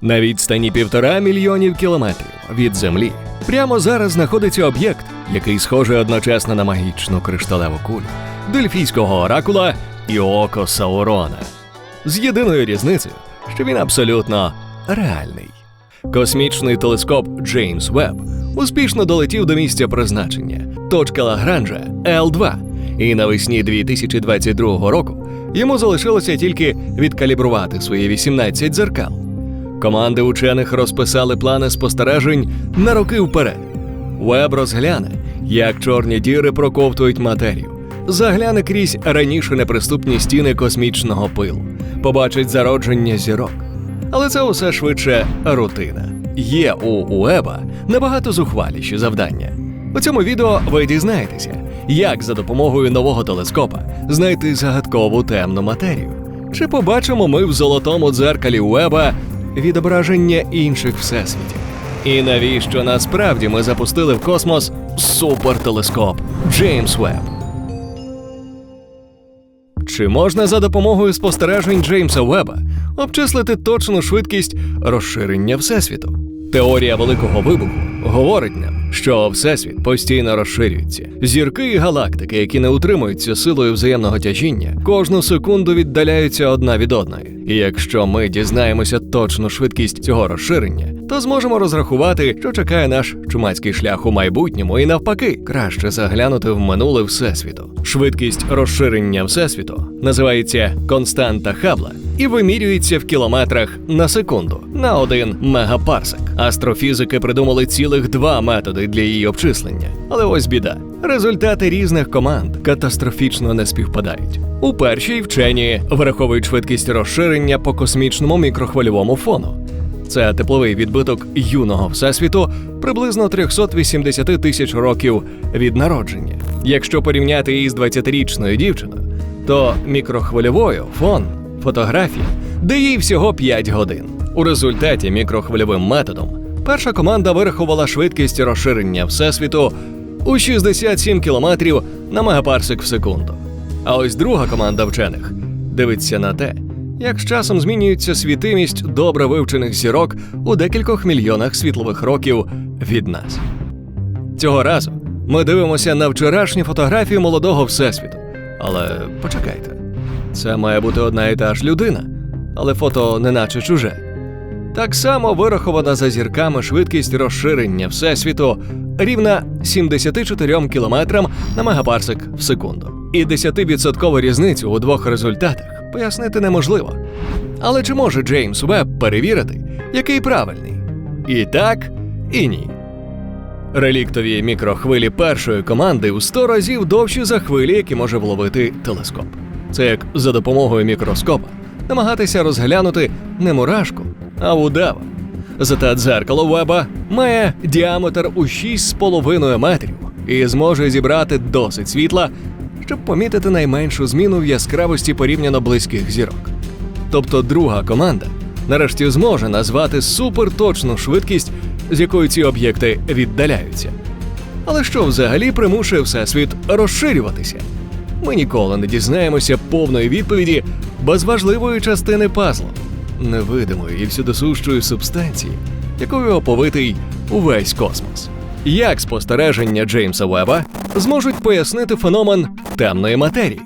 На відстані півтора мільйонів кілометрів від Землі прямо зараз знаходиться об'єкт, який схожий одночасно на магічну кришталеву кулю, дельфійського оракула і око Саурона. З єдиною різницею, що він абсолютно реальний. Космічний телескоп Джеймс Веб успішно долетів до місця призначення точка Лагранжа L2, і навесні 2022 року йому залишилося тільки відкалібрувати свої 18 дзеркал. Команди учених розписали плани спостережень на роки вперед. Веб розгляне, як чорні діри проковтують матерію, загляне крізь раніше неприступні стіни космічного пилу, побачить зародження зірок. Але це усе швидше рутина. Є у Уеба набагато зухваліші завдання. У цьому відео ви дізнаєтеся, як за допомогою нового телескопа знайти загадкову темну матерію. Чи побачимо ми в золотому дзеркалі Уеба відображення інших всесвітів? І навіщо насправді ми запустили в космос супертелескоп Джеймс Веб? Чи можна за допомогою спостережень Джеймса Веба обчислити точну швидкість розширення Всесвіту? Теорія великого вибуху говорить нам, що Всесвіт постійно розширюється. Зірки і галактики, які не утримуються силою взаємного тяжіння, кожну секунду віддаляються одна від одної. І якщо ми дізнаємося точну швидкість цього розширення, то зможемо розрахувати, що чекає наш чумацький шлях у майбутньому, і навпаки, краще заглянути в минуле всесвіту. Швидкість розширення всесвіту називається константа Хабла і вимірюється в кілометрах на секунду на один мегапарсек. Астрофізики придумали цілих два методи для її обчислення. Але ось біда. Результати різних команд катастрофічно не співпадають. У першій вчені враховують швидкість розширення по космічному мікрохвильовому фону. Це тепловий відбиток юного всесвіту приблизно 380 тисяч років від народження. Якщо порівняти її з 20-річною дівчиною, то мікрохвильовою фон фотографія дає їй всього 5 годин. У результаті мікрохвильовим методом перша команда вирахувала швидкість розширення всесвіту у 67 кілометрів на мегапарсек в секунду. А ось друга команда вчених дивиться на те, як з часом змінюється світимість добре вивчених зірок у декількох мільйонах світлових років від нас. Цього разу ми дивимося на вчорашні фотографії молодого всесвіту. Але почекайте, це має бути одна і та ж людина, але фото неначе чуже. Так само вирахована за зірками швидкість розширення всесвіту рівна 74 кілометрам на мегапарсек в секунду. І 10% різницю у двох результатах пояснити неможливо. Але чи може Джеймс Веб перевірити, який правильний? І так, і ні. Реліктові мікрохвилі першої команди у 100 разів довші за хвилі, які може вловити телескоп. Це як за допомогою мікроскопа намагатися розглянути не мурашку, а удава. Зате дзеркало Веба має діаметр у 6,5 метрів і зможе зібрати досить світла, щоб помітити найменшу зміну в яскравості порівняно близьких зірок. Тобто друга команда нарешті зможе назвати суперточну швидкість, з якою ці об'єкти віддаляються. Але що взагалі примушує Всесвіт розширюватися? Ми ніколи не дізнаємося повної відповіді без важливої частини пазлу невидимої і всюдосущої субстанції, якою оповитий увесь космос. Як спостереження Джеймса Веба зможуть пояснити феномен темної матерії?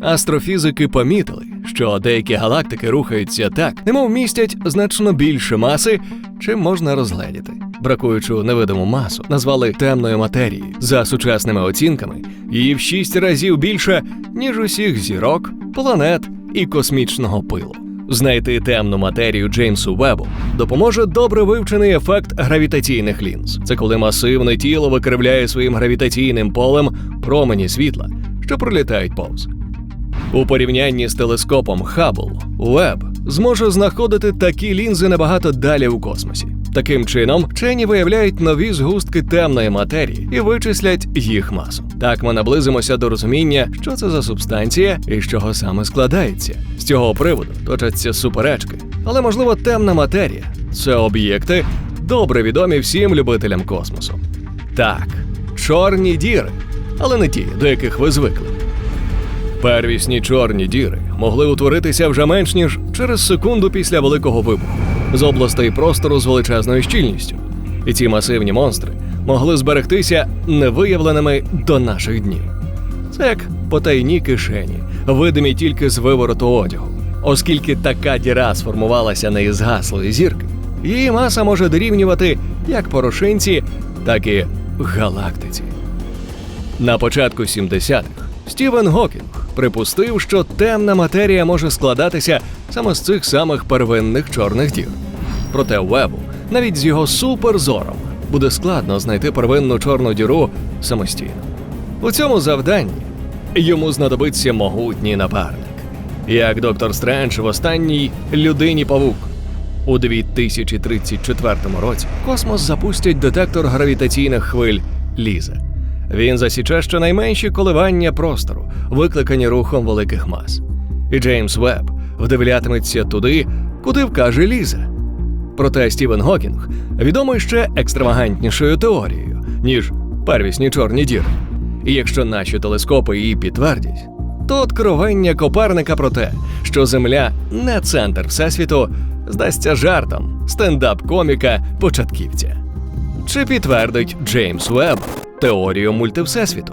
Астрофізики помітили, що деякі галактики рухаються так, немов містять значно більше маси, чим можна розгледіти. Бракуючу невидиму масу назвали темною матерією. За сучасними оцінками, її в шість разів більше, ніж усіх зірок, планет і космічного пилу. Знайти темну матерію Джеймсу Вебу допоможе добре вивчений ефект гравітаційних лінз. Це коли масивне тіло викривляє своїм гравітаційним полем промені світла, що пролітають повз. У порівнянні з телескопом Хаббл, Веб зможе знаходити такі лінзи набагато далі у космосі. Таким чином, вчені виявляють нові згустки темної матерії і вичислять їх масу. Так ми наблизимося до розуміння, що це за субстанція і з чого саме складається. З цього приводу точаться суперечки. Але можливо, темна матерія це об'єкти, добре відомі всім любителям космосу. Так, чорні діри, але не ті, до яких ви звикли. Первісні чорні діри могли утворитися вже менш ніж через секунду після великого вибуху. з областей простору з величезною щільністю. І ці масивні монстри могли зберегтися невиявленими до наших днів. Це як потайні кишені, видимі тільки з вивороту одягу. Оскільки така діра сформувалася не із гаслої зірки, її маса може дорівнювати як порошинці, так і галактиці. На початку 70-х Стівен Гокінг припустив, що темна матерія може складатися саме з цих самих первинних чорних дір. Проте Вебу, навіть з його суперзором, буде складно знайти первинну чорну діру самостійно. У цьому завданні йому знадобиться могутній напарник, як доктор Стрендж в останній людині павук. У 2034 році космос запустять детектор гравітаційних хвиль Ліза. Він засіче щонайменші коливання простору, викликані рухом великих мас. І Джеймс Веб вдивлятиметься туди, куди вкаже Ліза. Проте Стівен Гокінг відомий ще екстравагантнішою теорією, ніж первісні чорні діри. І якщо наші телескопи її підтвердять, то откровення Коперника про те, що Земля не центр Всесвіту, здасться жартом стендап-коміка початківця. Чи підтвердить Джеймс Веб теорію мультивсесвіту?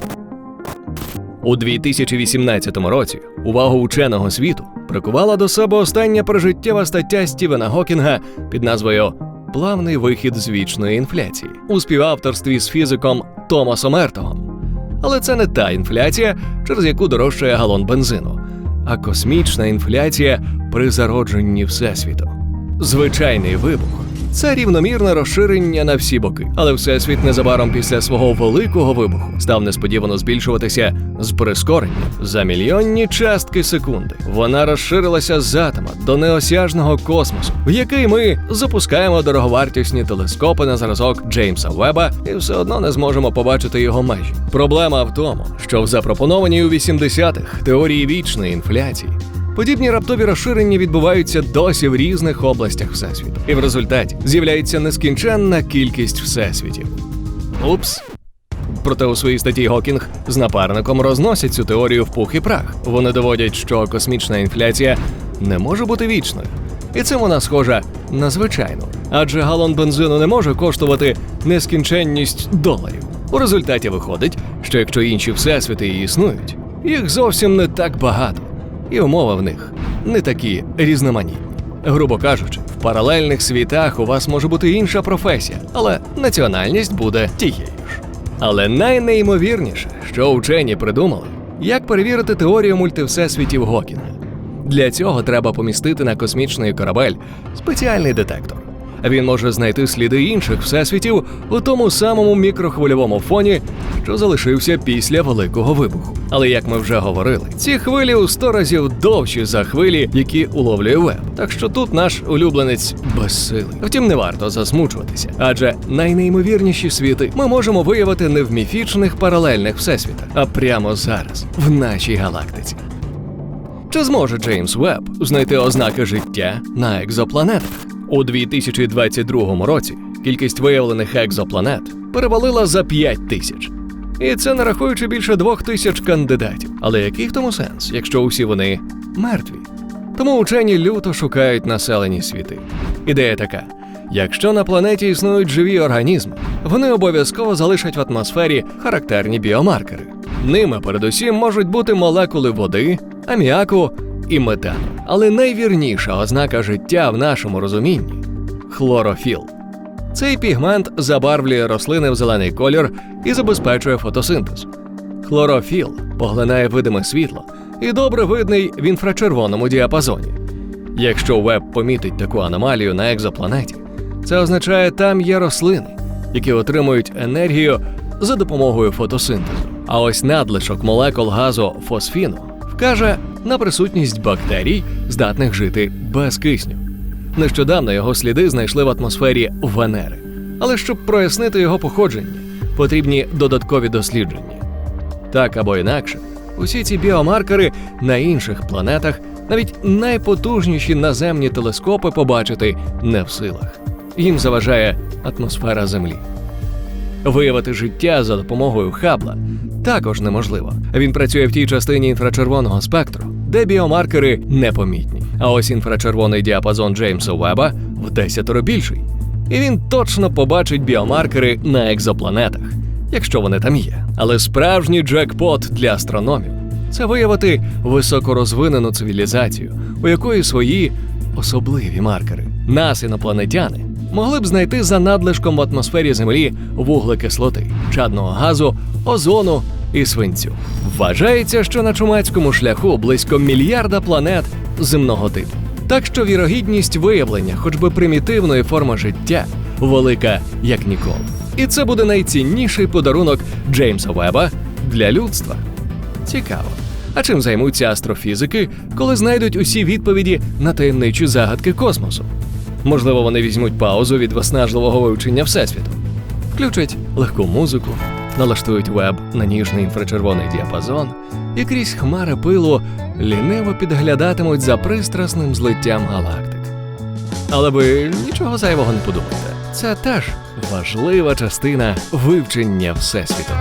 У 2018 році увагу ученого світу прикувала до себе остання прожиттєва стаття Стівена Гокінга під назвою Плавний вихід з вічної інфляції у співавторстві з фізиком Томасом Ертогом. Але це не та інфляція, через яку дорожчає галон бензину, а космічна інфляція при зародженні Всесвіту. Звичайний вибух це рівномірне розширення на всі боки, але всесвіт незабаром після свого великого вибуху став несподівано збільшуватися з прискоренням за мільйонні частки секунди. Вона розширилася з до неосяжного космосу, в який ми запускаємо дороговартісні телескопи на зразок Джеймса Веба, і все одно не зможемо побачити його межі. Проблема в тому, що в запропонованій у 80-х теорії вічної інфляції Подібні раптові розширення відбуваються досі в різних областях всесвіту, і в результаті з'являється нескінченна кількість всесвітів. Упс. Проте у своїй статті Гокінг з напарником розносять цю теорію в пух і прах. Вони доводять, що космічна інфляція не може бути вічною, і цим вона схожа на звичайну, адже галон бензину не може коштувати нескінченність доларів. У результаті виходить, що якщо інші всесвіти і існують, їх зовсім не так багато і умови в них не такі різноманітні. Грубо кажучи, в паралельних світах у вас може бути інша професія, але національність буде тією ж. Але найнеймовірніше, що вчені придумали, як перевірити теорію мультивсесвітів Гокінга. Для цього треба помістити на космічний корабель спеціальний детектор. Він може знайти сліди інших всесвітів у тому самому мікрохвильовому фоні, що залишився після великого вибуху. Але як ми вже говорили, ці хвилі у сто разів довші за хвилі, які уловлює веб. Так що тут наш улюбленець безсилий. Втім, не варто засмучуватися, адже найнеймовірніші світи ми можемо виявити не в міфічних паралельних всесвітах, а прямо зараз, в нашій галактиці. Чи зможе Джеймс Веб знайти ознаки життя на екзопланетах? У 2022 році кількість виявлених екзопланет перевалила за 5 тисяч. І це не рахуючи більше двох тисяч кандидатів. Але який в тому сенс, якщо усі вони мертві? Тому учені люто шукають населені світи. Ідея така: якщо на планеті існують живі організми, вони обов'язково залишать в атмосфері характерні біомаркери. Ними передусім можуть бути молекули води, аміаку і метану. Але найвірніша ознака життя в нашому розумінні хлорофіл. Цей пігмент забарвлює рослини в зелений колір і забезпечує фотосинтез. Хлорофіл поглинає видиме світло і добре видний в інфрачервоному діапазоні. Якщо Веб помітить таку аномалію на екзопланеті, це означає, там є рослини, які отримують енергію за допомогою фотосинтезу. А ось надлишок молекул газу фосфіну вкаже на присутність бактерій, здатних жити без кисню. Нещодавно його сліди знайшли в атмосфері Венери. Але щоб прояснити його походження, потрібні додаткові дослідження. Так або інакше, усі ці біомаркери на інших планетах, навіть найпотужніші наземні телескопи побачити не в силах. Їм заважає атмосфера Землі. Виявити життя за допомогою хабла також неможливо. Він працює в тій частині інфрачервоного спектру, де біомаркери непомітні. А ось інфрачервоний діапазон Джеймса Веба в десятеро більший. І він точно побачить біомаркери на екзопланетах, якщо вони там є. Але справжній джекпот для астрономів це виявити високорозвинену цивілізацію, у якої свої особливі маркери. Нас, інопланетяни, могли б знайти за надлишком в атмосфері Землі вуглекислоти, чадного газу, озону і свинцю. Вважається, що на чумацькому шляху близько мільярда планет земного типу. Так що вірогідність виявлення хоч би примітивної форми життя велика як ніколи. І це буде найцінніший подарунок Джеймса Веба для людства. Цікаво. А чим займуться астрофізики, коли знайдуть усі відповіді на таємничі загадки космосу? Можливо, вони візьмуть паузу від виснажливого вивчення Всесвіту, включать легку музику, налаштують веб на ніжний інфрачервоний діапазон і крізь хмари пилу ліниво підглядатимуть за пристрасним злиттям галактик. Але ви нічого зайвого не подумайте. Це теж важлива частина вивчення Всесвіту.